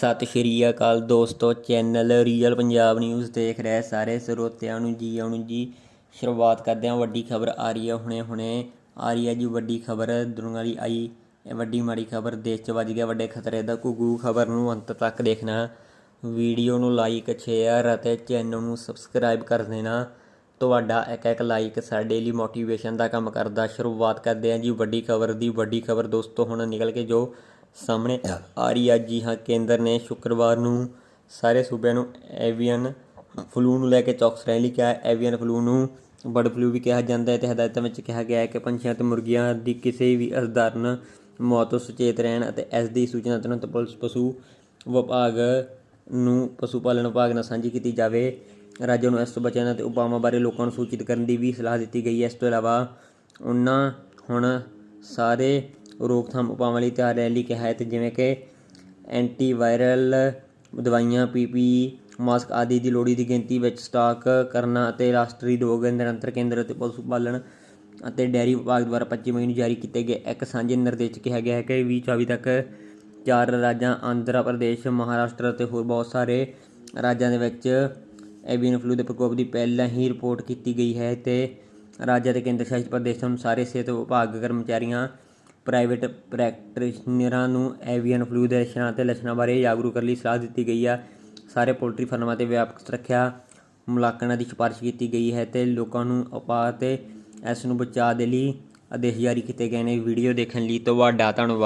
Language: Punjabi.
ਸਤਿ ਸ਼੍ਰੀ ਅਕਾਲ ਦੋਸਤੋ, ਚੈਨਲ ਰੀਅਲ ਪੰਜਾਬ ਨਿਊਜ਼ ਦੇਖ ਰਹੇ ਸਾਰੇ ਸਰੋਤਿਆਂ ਨੂੰ ਜੀ ਆਉਣ ਜੀ। ਸ਼ੁਰੂਆਤ ਕਰਦੇ ਹਾਂ, ਵੱਡੀ ਖਬਰ ਆ ਰਹੀ ਹੈ ਹੁਣੇ ਹੁਣੇ। ਆ ਰਹੀ ਹੈ ਜੀ, ਵੱਡੀ ਖਬਰ ਦੁਨੀਆ ਦੀ ਆਈ, ਇਹ ਵੱਡੀ ਮਾੜੀ ਖਬਰ, ਦੇਸ਼ 'ਚ ਵੱਜ ਗਿਆ ਵੱਡੇ ਖਤਰੇ ਦਾ ਕੁਗੂ ਖਬਰ ਨੂੰ ਅੰਤ ਤੱਕ ਦੇਖਣਾ, ਵੀਡੀਓ ਨੂੰ ਲਾਈਕ ਸ਼ੇਅਰ ਅਤੇ ਚੈਨਲ ਨੂੰ ਸਬਸਕ੍ਰਾਈਬ ਕਰ ਦੇਣਾ। ਤੁਹਾਡਾ ਇੱਕ ਇੱਕ ਲਾਈਕ ਸਾਡੇ ਲਈ ਮੋਟੀਵੇਸ਼ਨ ਦਾ ਕੰਮ ਕਰਦਾ। ਸ਼ੁਰੂਆਤ ਕਰਦੇ ਹਾਂ ਜੀ, ਵੱਡੀ ਖਬਰ ਦੀ। ਵੱਡੀ ਖਬਰ ਦੋਸਤੋ, ਹੁਣ ਨਿਕਲ ਕੇ ਜੋ ਸਾਹਮਣੇ ਆ ਰਹੀ ਹੈ ਜੀ। ਹਾਂ, ਕੇਂਦਰ ਨੇ ਸ਼ੁੱਕਰਵਾਰ ਨੂੰ ਸਾਰੇ ਸੂਬਿਆਂ ਨੂੰ ਐਵੀਅਨ ਫਲੂ ਨੂੰ ਲੈ ਕੇ ਚੌਕਸ ਰਹਿਣ ਲਈ ਕਿਹਾ। ਐਵੀਅਨ ਫਲੂ ਨੂੰ ਬਰਡ ਫਲੂ ਵੀ ਕਿਹਾ ਜਾਂਦਾ ਹੈ ਤੇ ਹਦਾਇਤਾਂ ਵਿੱਚ ਕਿਹਾ ਗਿਆ ਹੈ ਕਿ ਪੰਛੀਆਂ ਤੇ ਮੁਰਗੀਆਂ ਦੀ ਕਿਸੇ ਵੀ ਅਸਧਾਰਨ ਮੌਤ ਤੋਂ ਸੁਚੇਤ ਰਹਿਣ ਅਤੇ ਇਸ ਦੀ ਸੂਚਨਾ ਤੁਰੰਤ ਪੁਲਿਸ ਪਸ਼ੂ ਵਿਭਾਗ ਨੂੰ ਪਸ਼ੂ ਪਾਲਣ ਵਿਭਾਗ ਨਾਲ ਸਾਂਝੀ ਕੀਤੀ ਜਾਵੇ। ਰਾਜਾਂ ਨੂੰ ਇਸ ਤੋਂ ਬਚਣ ਅਤੇ ਉਪਾਵਾਂ ਬਾਰੇ ਲੋਕਾਂ ਨੂੰ ਸੂਚਿਤ ਕਰਨ ਦੀ ਵੀ ਸਲਾਹ ਦਿੱਤੀ ਗਈ ਹੈ। ਇਸ ਤੋਂ ਇਲਾਵਾ ਉਹਨਾਂ ਹੁਣ ਸਾਰੇ ਰੋਕਥਾਮ ਉਪਾਵਾਂ ਲਈ ਤਿਆਰ ਰਹਿਣ ਲਈ ਕਿਹਾ ਹੈ ਤੇ ਜਿਵੇਂ ਕਿ ਐਂਟੀਵਾਇਰਲ ਦਵਾਈਆਂ, ਪੀਪੀ ਮਾਸਕ ਆਦਿ ਦੀ ਲੋੜੀ ਦੀ ਗਿਣਤੀ ਵਿੱਚ ਸਟਾਕ ਕਰਨਾ ਅਤੇ ਰਾਸ਼ਟਰੀ ਰੋਗ ਨਿਰੰਤਰ ਕੇਂਦਰ ਅਤੇ ਪਸ਼ੂ ਪਾਲਣ ਅਤੇ ਡੈਰੀ ਵਿਭਾਗ ਦੁਆਰਾ 25 ਮਈ ਨੂੰ ਜਾਰੀ ਕੀਤੇ ਗਏ ਇੱਕ ਸਾਂਝੇ ਨਿਰਦੇਸ਼ ਕਿਹਾ ਗਿਆ ਹੈ ਕਿ 2024 ਤੱਕ ਚਾਰ ਰਾਜਾਂ, ਆਂਧਰਾ ਪ੍ਰਦੇਸ਼, ਮਹਾਰਾਸ਼ਟਰ ਅਤੇ ਹੋਰ ਬਹੁਤ ਸਾਰੇ ਰਾਜਾਂ ਦੇ ਵਿੱਚ ਐਵੀਅਨ ਫਲੂ ਦੇ ਪ੍ਰਕੋਪ ਦੀ ਪਹਿਲਾਂ ਹੀ ਰਿਪੋਰਟ ਕੀਤੀ ਗਈ ਹੈ ਤੇ ਰਾਜਾਂ ਤੇ ਕੇਂਦਰ ਸ਼ਾਸਿਤ ਪ੍ਰਦੇਸ਼ਾਂ ਨੂੰ ਸਾਰੇ ਸਿਹਤ ਵਿਭਾਗ, ਕਰਮਚਾਰੀਆਂ ਪ੍ਰਾਈਵੇਟ ਪ੍ਰੈਕਟੀਸ਼ਨਰਾਂ ਨੂੰ ਐਵੀਅਨ ਫਲੂ ਦੇ ਲੱਛਣਾਂ ਅਤੇ ਲੱਛਣਾਂ ਬਾਰੇ ਜਾਗਰੂਕ ਕਰਨ ਲਈ ਸਲਾਹ ਦਿੱਤੀ ਗਈ ਆ। ਸਾਰੇ ਪੋਲਟਰੀ ਫਾਰਮਾਂ ਤੇ ਵਿਆਪਕ ਸੁਰੱਖਿਆ ਮੁਲਾਂਕਣਾਂ ਦੀ ਸਿਫਾਰਿਸ਼ ਕੀਤੀ ਗਈ ਹੈ ਤੇ ਲੋਕਾਂ ਨੂੰ ਉਪਾਅ ਤੇ ਇਸ ਨੂੰ ਬਚਾਅ ਦੇ ਲਈ ਆਦੇਸ਼ ਜਾਰੀ ਕੀਤੇ ਗਏ ਨੇ। ਵੀਡੀਓ ਦੇਖਣ ਲਈ ਤੁਹਾਡਾ ਧੰਨਵਾਦ।